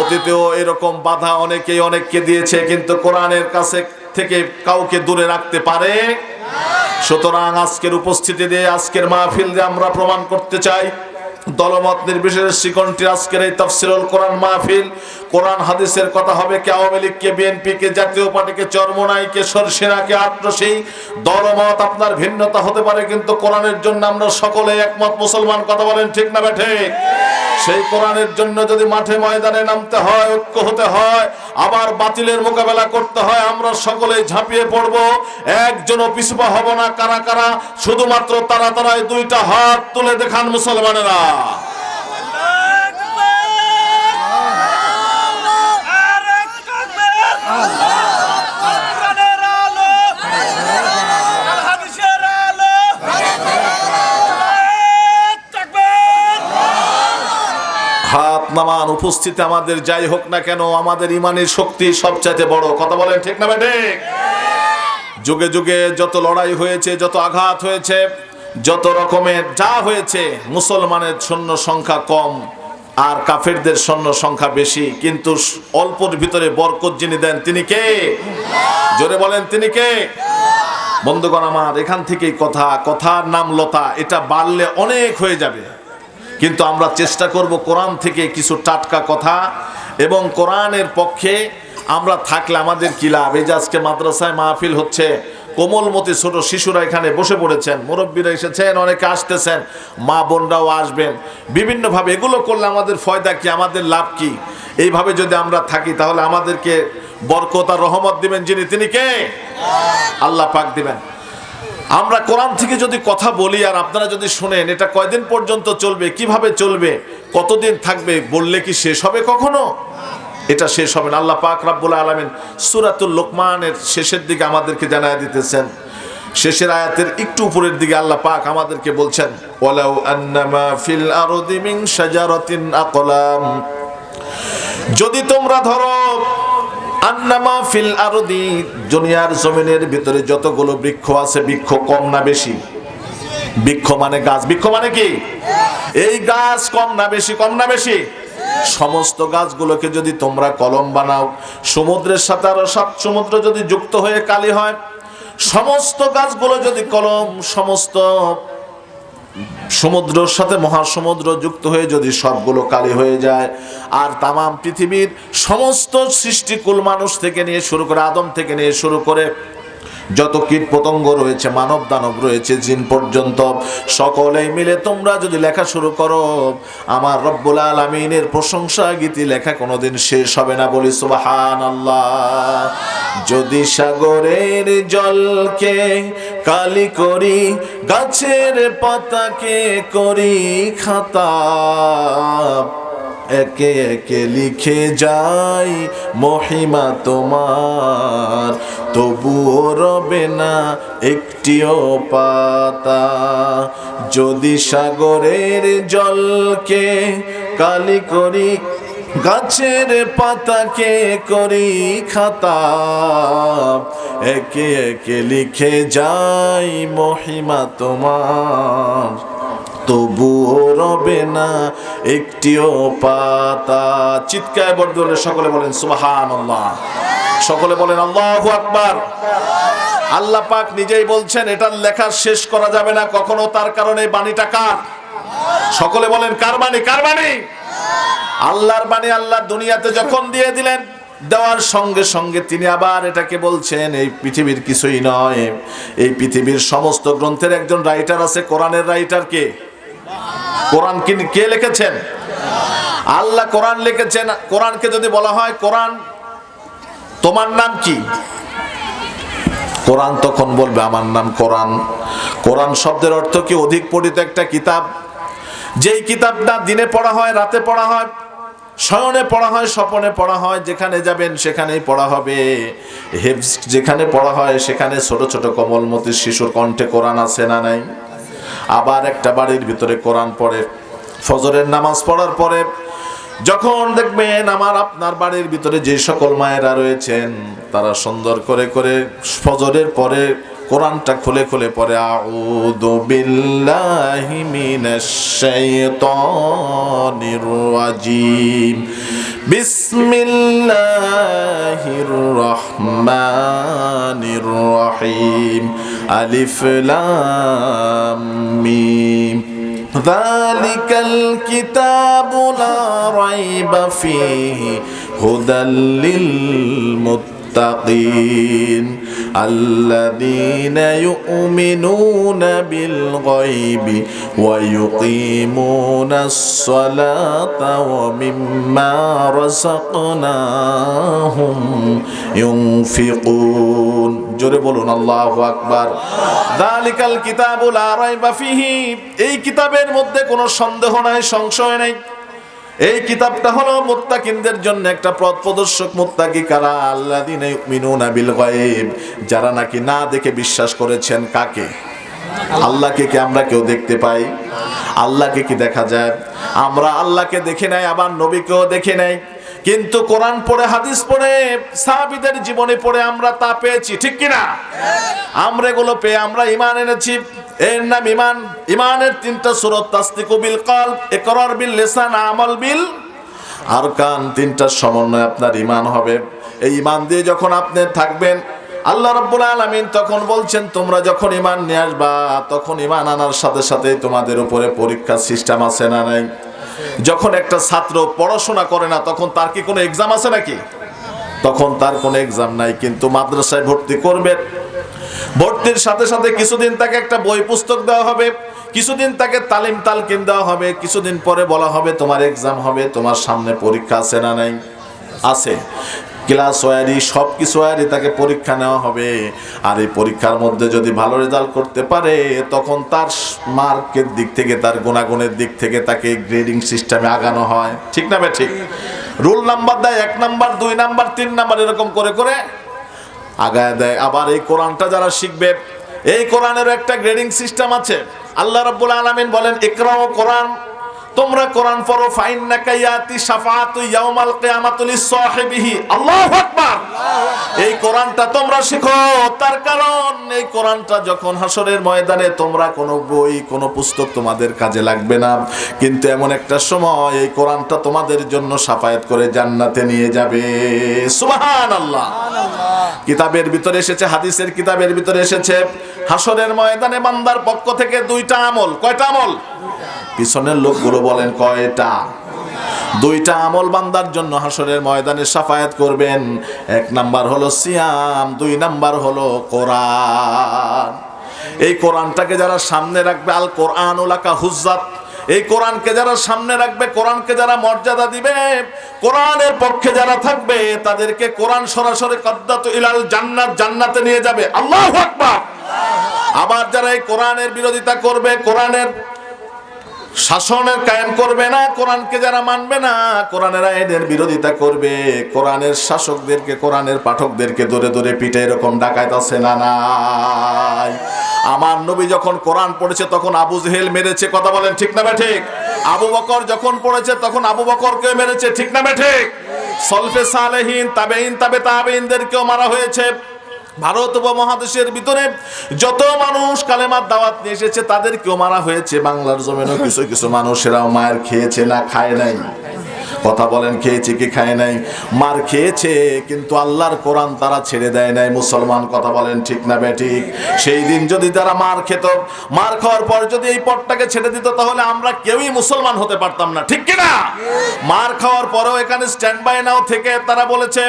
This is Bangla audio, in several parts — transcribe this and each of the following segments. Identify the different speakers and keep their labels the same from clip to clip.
Speaker 1: অতীতেও এরকম বাধা অনেকেই অনেককে দিয়েছে, কিন্তু কোরআনের কাছে থেকে কাউকে দূরে রাখতে পারে? সুতরাং আজকের উপস্থিতি দিয়ে আজকের মাহফিল দিয়ে আমরা প্রমাণ করতে চাই, দলমত নির্বিশেষে শিকনটি আজকের এই তফসিরুল কোরআন মাহফিল কোরআন হাদিসের কথা হবে কে আওয়ামী লীগকে বিএনপিকে জাতীয় পার্টি, কে চরমনাই পার্টিকে চরমনাইকে সরসেনাকে আট্রসী, দলমত আপনার ভিন্নতা হতে পারে, কিন্তু কোরআনের জন্য আমরা সকলে একমত, মুসলমান কথা বলেন ঠিক না বেঠে সেই কোরআনের জন্য যদি মাঠে ময়দানে নামতে হয়, ঐক্য হতে হয়, আবার বাতিলের মোকাবেলা করতে হয়, আমরা সকলে ঝাঁপিয়ে পড়ব, একজনও পিছপা হব না, কারা কারা? শুধুমাত্র তারা তারাই দুইটা হাত তুলে দেখান মুসলমানেরা। নামান উপস্থিতি আমাদের, যাই হোক না কেন, আমাদের ইমানের শক্তি সবচাইতে বড়। কথা বলেন ঠিক না বেটে যুগে যুগে যত লড়াই হয়েছে, যত আঘাত হয়েছে, যত রকমের যা হয়েছে, মুসলমানের সৈন্য সংখ্যা কম আর কাফেরদের সৈন্য সংখ্যা বেশি। কিন্তু অল্পর ভিতরে বরকত যিনি দেন, তিনি কে? জোরে বলেন, তিনি কে? বন্ধুগণ আমার, এখান থেকেই কথা, কথার নাম লতা এটা বাড়লে অনেক হয়ে যাবে। কিন্তু আমরা চেষ্টা করব কোরআন থেকে কিছু টাটকা কথা এবং কোরআনের পক্ষে আমরা থাকলে আমাদের কি লাভ? এই যে আজকে মাদ্রাসায় মাহফিল হচ্ছে, কোমলমতি ছোট শিশুরা এখানে বসে পড়েছেন, মুরব্বীরা এসেছেন, অনেকে আসতেছেন, মা বোনরাও আসবেন। বিভিন্নভাবে এগুলো করলে আমাদের ফয়দা কি, আমাদের লাভ কি? এইভাবে যদি আমরা থাকি, তাহলে আমাদেরকে বরকত রহমত দিবেন যিনি, তিনি কে? আল্লাহ পাক দিবেন। আমরা কোরআন থেকে যদি কথা বলি আর আপনারা যদি শুনেন, এটা কয়দিন পর্যন্ত চলবে, কীভাবে চলবে, কতদিন থাকবে, বললে কি শেষ হবে কখনো? এটা শেষ হবে না। আল্লাহ পাক রাব্বুল আলামিন সুরাতুল লোকমানের শেষের দিকে আমাদেরকে জানায় দিতেছেন। শেষের আয়াতের একটু উপরের দিকে আল্লাহ পাক আমাদেরকে বলছেন, ওয়ালাউ আন্নামা ফিল আরদি মিন শাজারাতিন আকলাম। যদি তোমরা ধরো ফিল আরদি জমিনের ভিতরে যতগুলো বৃক্ষ আছে, বৃক্ষ কম না বেশি? বৃক্ষ মানে গাছ। বৃক্ষ মানে কি? এই গাছ কম না বেশি, কম না বেশি? সমস্ত গাছগুলোকে যদি তোমরা কলম বানাও, সমুদ্রের সাথে আরও সাত সমুদ্র যদি যুক্ত হয়ে কালি হয়, সমস্ত গাছগুলো যদি কলম, সমস্ত সমুদ্রের সাথে মহাসমুদ্র যুক্ত হয়ে যদি সবগুলো কালি হয়ে যায়, আর তামাম পৃথিবীর সমস্ত সৃষ্টিকুল মানুষ থেকে নিয়ে শুরু করে, আদম থেকে নিয়ে শুরু করে যত কীট পতঙ্গ রয়েছে, মানব দানব রয়েছে, জিন পর্যন্ত, সকলেই মিলে তোমরা যদি লেখা শুরু করো, আমার রব্বুল আলমিনের প্রশংসা গীতি লেখা কোনোদিন শেষ হবে না, বলি সুবাহান আল্লাহ যদি সাগরের জলকে কালি করি, গাছের পাতাকে করি খাতা, একে একে লিখে যাই মহিমা তোমার। তবুও রবে না একটিও পাতা। যদি সাগরের জলকে কালি করি গাছের পাতাকে করি খাতা। একে একে লিখে যাই মহিমা তোমার। তবুও রবে না একটিও পাতা। চিৎকায় বর্দলে সকলে বলেন সুবাহান সকলে বলেন, আল্লাহ আকবার। আল্লাহ পাক নিজেই বলছেন, এটার লেখা শেষ করা যাবে না। কখনো তার কারণে বাণীটা কার? সকলে বলেন, কার বাণী? কার বাণী? আল্লাহর বাণী আল্লাহ দুনিয়াতে যখন দিয়ে দিলেন, দেওয়ার সঙ্গে সঙ্গে তিনি আবার এটাকে বলছেন, এই পৃথিবীর কিছুই নয়। এই পৃথিবীর সমস্ত গ্রন্থের একজন রাইটার আছে, কোরআনের রাইটার কে? কোরআন কি লিখেছেন? আল্লাহ কোরআন লিখেছেন। কোরআনকে যদি বলা হয়, কোরআন, তোমার নাম কি? কোরআন তখন বলবে, আমার নাম কোরআন। কোরআন শব্দের অর্থ কি? অধিক পঠিত একটা কিতাব। যেই কিতাবটা দিনে পড়া হয়, রাতে পড়া হয় শয়নে পড়া হয়, স্বপনে পড়া হয়, যেখানে যাবেন সেখানেই পড়া হবে। হেফজ যেখানে পড়া হয়, সেখানে ছোট ছোট কমলমতি শিশুর কণ্ঠে কোরআন আছে না নাই? আবার একটা বাড়ির ভিতরে কোরআন পড়ে, ফজরের নামাজ পড়ার পরে যখন দেখবেন আমার আপনার বাড়ির ভিতরে যে সকল মায়েরা রয়েছেন, তারা সুন্দর করে করে ফজরের পরে কোরআনটা খুলে খুলে পরে আউযু বিল্লাহি মিনাশ শাইতানির রাজিম বিসমিল্লাহির রহমানির রহিম আলিফ লাম মিম ذلك الكتاب لا ريب فيه هدى للمتقين الذين يؤمنون بالغيب ويقيمون الصلاة ومما رزقناهم ينفقون. জোরে বলুন, আল্লাহ আকবার। দালিকাল কিতাবুল আর ফিহি। এই কিতাবের মধ্যে কোনো সন্দেহ নাই, সংশয় নাই। এই কিতাবটা হলো মুত্তাকিনদের জন্য একটা পথ প্রদর্শক মুত্তাকি কারা? আল্লাযিনা মিনুন বিল গায়ব। যারা নাকি না দেখে বিশ্বাস করেছেন কাকে? আল্লাহকে কি আমরা কেউ দেখতে পাই? আল্লাহকে কি দেখা যায়? আমরা আল্লাহকে দেখে নাই, আবার নবীকেও দেখে নাই। কিন্তু কোরআন পড়ে, হাদিস পড়ে, সাহাবীদের জীবনে পড়ে আমরা তা পেয়েছি, ঠিক কিনা? আমরা এগুলো পেয়ে আমরা ইমান এনেছি। এর নাম ইমান ইমানের তিনটা সুরত, তাসদিকু বিল কলব, ইকরার বিল লিসান, আমল বিল আর কান তিনটার সমন্বয় আপনার ইমান হবে। এই ইমান দিয়ে যখন আপনি থাকবেন, আল্লাহ রাব্বুল আলামিন তখন বলছেন, তোমরা যখন ইমান নিয়ে আসবা, তখন ইমান আনার সাথে সাথে তোমাদের উপরে পরীক্ষার সিস্টেম আছে না নাই? যখন একটা ছাত্র পড়াশোনা করে না, তখন তার কি কোনো এক্সাম আছে নাকি? তখন তার কোনো এক্সাম নাই, কিন্তু মাদ্রাসায় ভর্তি করবেন ভর্তির সাথে সাথে কিছুদিন তাকে একটা বই পুস্তক দেওয়া হবে, কিছুদিন তাকে তালিম তালকিম দেওয়া হবে, কিছুদিন পরে বলা হবে, তোমার এক্সাম হবে, তোমার সামনে পরীক্ষা আছে না নাই? আছে। ক্লাস ওয়ারি সব কিছু ওয়ারি তাকে পরীক্ষা নেওয়া হবে। আর এই পরীক্ষার মধ্যে যদি ভালো রেজাল্ট করতে পারে, তখন তার মার্কের দিক থেকে, তার গুণাগুণের দিক থেকে তাকে গ্রেডিং সিস্টেমে আগানো হয়। ঠিক না বে ঠিক। রুল নাম্বার দেয় এক নাম্বার, দুই নাম্বার, তিন নাম্বার, এরকম করে করে আগায় দেয়। আবার এই কোরআনটা যারা শিখবে, এই কোরআনের একটা গ্রেডিং সিস্টেম আছে। আল্লাহ রাব্বুল আলামিন বলেন ইকরাও কোরআন তোমরা কোরআন পড়ো ফাইন নাকাইয়াতি শাফাআতু ইয়াউমাল কিয়ামাতি লিসাহিবিহি আল্লাহু আকবার! এই কোরআনটা তোমরা শিখো। তার কারণ, এই কোরআনটা যখন হাসরের ময়দানে, তোমরা কোনো বই, কোনো পুস্তক তোমাদের কাজে লাগবে না। কিন্তু এমন একটা সময়, এই কোরআনটা তোমাদের জন্য সাফায়াত করে জান্নাতে নিয়ে যাবে। সুবহানাল্লাহ! কিতাবের ভিতরে এসেছে, হাদিসের কিতাবের ভিতরে এসেছে হাসরের ময়দানে বান্দার পক্ষ থেকে দুইটা আমল। কয়টা আমল? পিছনের লোকগুলো বলেন, কয়টা? দুইটা আমল বান্দার জন্য হাসরের ময়দানে সাফায়াত করবেন। এক নাম্বার হলো সিয়াম, দুই নাম্বার হলো কোরআন। এই কোরআনটাকে যারা সামনে রাখবে আল কোরআন ওলাকা হুজ্জাত। এই কোরআনকে যারা সামনে রাখবে, কোরআনকে যারা মর্যাদা দিবে, কোরআনের পক্ষে যারা থাকবে, তাদেরকে কোরআন সরাসরি কদ্দাত ইলাল জান্নাত, জান্নাতে নিয়ে যাবে। আল্লাহ আবার যারা এই কোরআনের বিরোধিতা করবে, কোরআনের শাসনের কায়েম করবে না, কোরআনকে যারা মানবে না, কোরআনের আইনের বিরোধিতা করবে। কোরআনের শাসকদেরকে, কোরআনের পাঠকদেরকে ধরে ধরে পিঠে এরকম ডাকাইত আছে না নাই? আমার নবী যখন কোরআন পড়েছে, তখন আবু জেহেল মেরেছে, কথা বলেন ঠিক না ঠিক আবু বকর যখন পড়েছে, তখন আবু বকরকে মেরেছে, ঠিক না ঠিক সলফে সালেহীন তাবেইন তাবে তাবেইনদেরকেও মারা হয়েছে। ভারত উপমহাদেশের ভিতরে যত মানুষ কালেমার দাওয়াত নিয়ে এসেছে, তাদেরকেও মারা হয়েছে বাংলার জমিনও কিছু কিছু মানুষেরাও মায়ের খেয়েছে না, খায় নাই। কথা বলেন, খেয়েছে কি খায় নাই? মার খেয়েছে, কিন্তু আল্লাহর কোরআন তারা ছেড়ে দেয় নাই। মুসলমান কথা বলেন, ঠিক না বেঠিক সেই দিন যদি তারা মার খেত, মার খাওয়ার পর যদি এই পথটাকে ছেড়ে দিত, তাহলে আমরা কেউই মুসলমান হতে পারতাম না, ঠিক কি না মার খাওয়ার পরেও এখানে স্ট্যান্ড বাই নাও থেকে তারা বলেছে,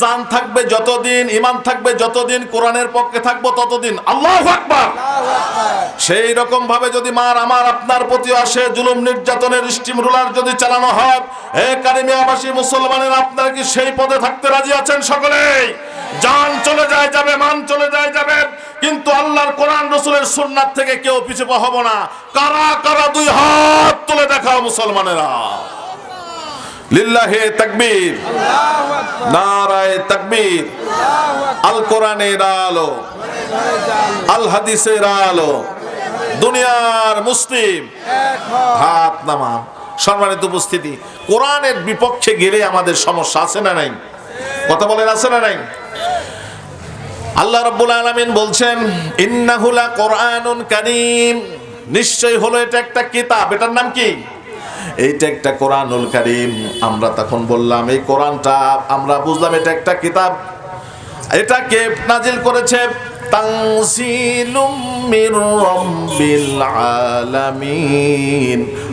Speaker 1: জান থাকবে যতদিন ইমান থাকবে যতদিন, কোরআনের পক্ষে থাকব ততদিন। আল্লাহ আকবার! সেই রকম ভাবে যদি মার, আমার আপনার প্রতি আসে, জুলুম নির্যাতনের স্টিম রুলার যদি চালানো হয় কারিমিয়াবাসী মুসলমানের, আপনারা কি সেই পদে থাকতে রাজি আছেন সকলেই চলে যায়, যাবে, মান চলে যায়, যাবে। কিন্তু আল্লাহর কোরআন, রসুলের সুন্নাত থেকে কেউ পিছু হব না। কারা কারা দুই হাত তুলে দেখাও মুসলমানেরা? আল। আলো। দুনিয়ার মুসলিম। হাত নামান। সম্মানিত উপস্থিতি, কোরআনের বিপক্ষে গেলে আমাদের সমস্যা আছে না নাই? কথা বলেন, আছে না নাই? আল্লাহ রাব্বুল আলামিন বলছেন ইন্নাহুলা কোরআনুন কারীম। নিশ্চয় হলো এটা একটা কিতাব। এটার নাম কি? এইটা একটা কোরআনুল কারীম। আমরা তখন বললাম, এই কোরআনটা আমরা বুঝলাম এটা একটা কিতাব। এটা কে নাজিল করেছে?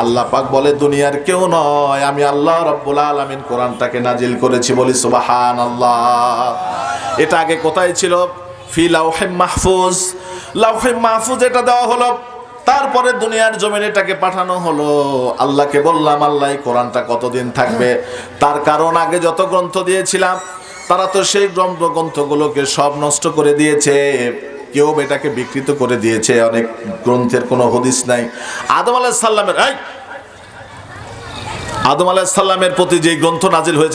Speaker 1: আল্লাহ পাক বলে, দুনিয়ার কেউ নয়, আমি আল্লাহ রাব্বুল আলামিন কোরআনটাকে নাজিল করেছি বলি সুবহানাল্লাহ। এটা আগে কোথায় ছিল? ফি লাউহে মাহফুজ। লাউহে মাহফুজ এটা দেওয়া হলো, তারপরে দুনিয়ার জমিনে এটাকে পাঠানো হলো। আল্লাহকে বললাম, আল্লাহ কোরআনটা কতদিন থাকবে? তার কারণ আগে যত গ্রন্থ দিয়েছিলাম তারা তো সেই গ্রন্থ গ্রন্থগুলোকে সব নষ্ট করে দিয়েছে। কেউ এটাকে বিকৃত করে দিয়েছে। অনেক গ্রন্থের কোনো হদিস নাই। আদম আলাহ সাল্লামের আদম আলাহ সাল্লামের প্রতি যে গ্রন্থ নাজির হয়েছে